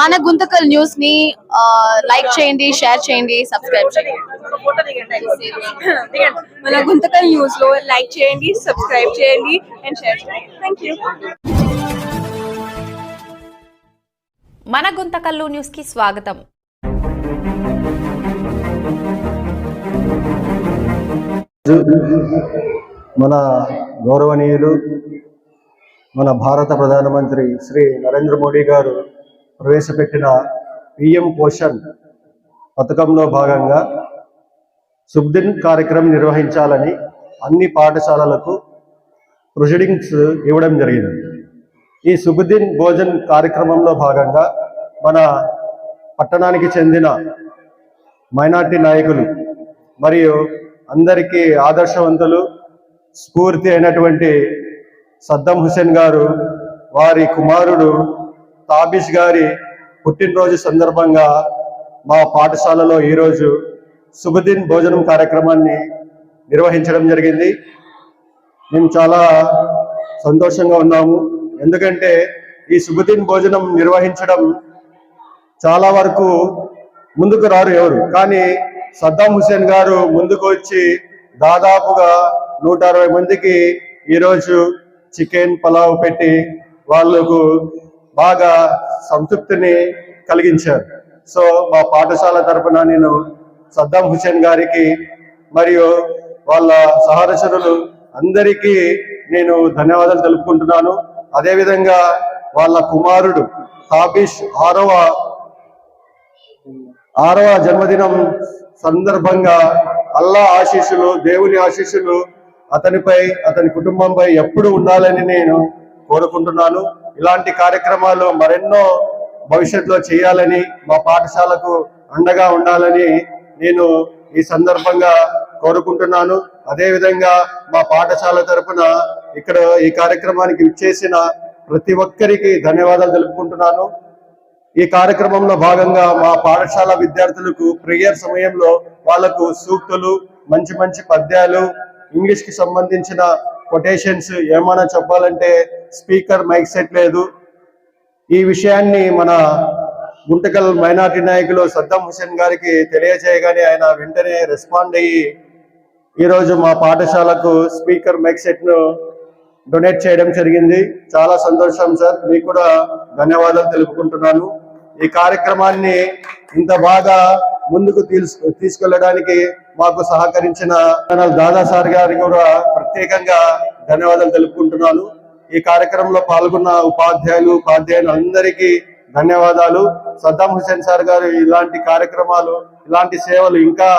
మన గుంతకల్ న్యూస్ని లైక్ చేయండి షేర్ చేయండి సబ్స్క్రైబ్ చేయండి. మన గుంతకల్ న్యూస్లో లైక్ చేయండి సబ్స్క్రైబ్ చేయండి అండ్ షేర్ చేయండి. థ్యాంక్ యూ మన గుంతకల్లు న్యూస్కి స్వాగతం. మన గౌరవనీయులు మన భారత ప్రధానమంత్రి శ్రీ నరేంద్ర మోడీ గారు ప్రవేశపెట్టిన పిఎం పోషణ్ పథకంలో భాగంగా సుబ్దిన్ కార్యక్రమం నిర్వహించాలని అన్ని పాఠశాలలకు ప్రొసీడింగ్స్ ఇవ్వడం జరిగింది. ఈ సుబుద్దీన్ భోజన్ కార్యక్రమంలో భాగంగా మన పట్టణానికి చెందిన మైనార్టీ నాయకులు మరియు అందరికీ ఆదర్శవంతులు స్ఫూర్తి అయినటువంటి సద్దం హుసేన్ గారు వారి కుమారుడు తాబిష్ గారి పుట్టినరోజు సందర్భంగా మా పాఠశాలలో ఈరోజు శుభదిన్ భోజనం కార్యక్రమాన్ని నిర్వహించడం జరిగింది. మేము చాలా సంతోషంగా ఉన్నాము. ఎందుకంటే ఈ శుభదిన్ భోజనం నిర్వహించడం చాలా వరకు ముందుకు రారు ఎవరు. కానీ సద్దాం హుసేన్ గారు ముందుకు వచ్చి దాదాపుగా నూట అరవై మందికి ఈరోజు చికెన్ పలావ్ పెట్టి వాళ్ళకు బాగా సంతృప్తిని కలిగించారు. సో మా పాఠశాల తరపున నేను సద్దాం హుసేన్ గారికి మరియు వాళ్ళ సహదశరులు అందరికీ నేను ధన్యవాదాలు తెలుపుకుంటున్నాను. అదేవిధంగా వాళ్ళ కుమారుడు తాబిష్ ఆరవ ఆరవ జన్మదినం సందర్భంగా అల్లా ఆశీస్సులు దేవుని ఆశీస్సులు అతనిపై అతని కుటుంబంపై ఎప్పుడు ఉండాలని నేను కోరుకుంటున్నాను. ఇలాంటి కార్యక్రమాలు మరెన్నో భవిష్యత్తులో చేయాలని మా పాఠశాలకు అండగా ఉండాలని నేను ఈ సందర్భంగా కోరుకుంటున్నాను. అదేవిధంగా మా పాఠశాల తరఫున ఇక్కడ ఈ కార్యక్రమానికి ఇచ్చేసిన ప్రతి ఒక్కరికి ధన్యవాదాలు తెలుపుకుంటున్నాను. ఈ కార్యక్రమంలో భాగంగా మా పాఠశాల విద్యార్థులకు ప్రేయర్ సమయంలో వాళ్ళకు సూక్తులు మంచి మంచి పద్యాలు ఇంగ్లీష్కి సంబంధించిన కొటేషన్స్ ఏమైనా చెప్పాలంటే స్పీకర్ మైక్ సెట్ లేదు. ఈ విషయాన్ని మన గుంటకల్ మైనార్టీ నాయకులు సద్దాం హుసేన్ గారికి తెలియజేయగానే ఆయన వెంటనే రెస్పాండ్ అయ్యి ఈరోజు మా పాఠశాలకు స్పీకర్ మైక్ సెట్ను డొనేట్ చేయడం జరిగింది. చాలా సంతోషం సార్. మీకు కూడా ధన్యవాదాలు తెలుపుకుంటున్నాను. ఈ కార్యక్రమాన్ని ఇంత బాగా ముందుకు తీసుకెళ్ళడానికి మాకు సహకరించిన జనరల్ దాదా సార్ గారికి కూడా ప్రత్యేకంగా ధన్యవాదాలు తెలుపుకుంటున్నాను. ఈ కార్యక్రమంలో పాల్గొన్న ఉపాధ్యాయులు ఉపాధ్యాయులు అందరికీ ధన్యవాదాలు. సద్దాం హుసేన్ సార్ గారు ఇలాంటి కార్యక్రమాలు ఇలాంటి సేవలు ఇంకా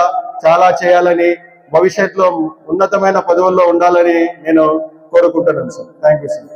చాలా చేయాలని భవిష్యత్తులో ఉన్నతమైన పదవుల్లో ఉండాలని నేను కోరుకుంటున్నాను సార్. Thank you sir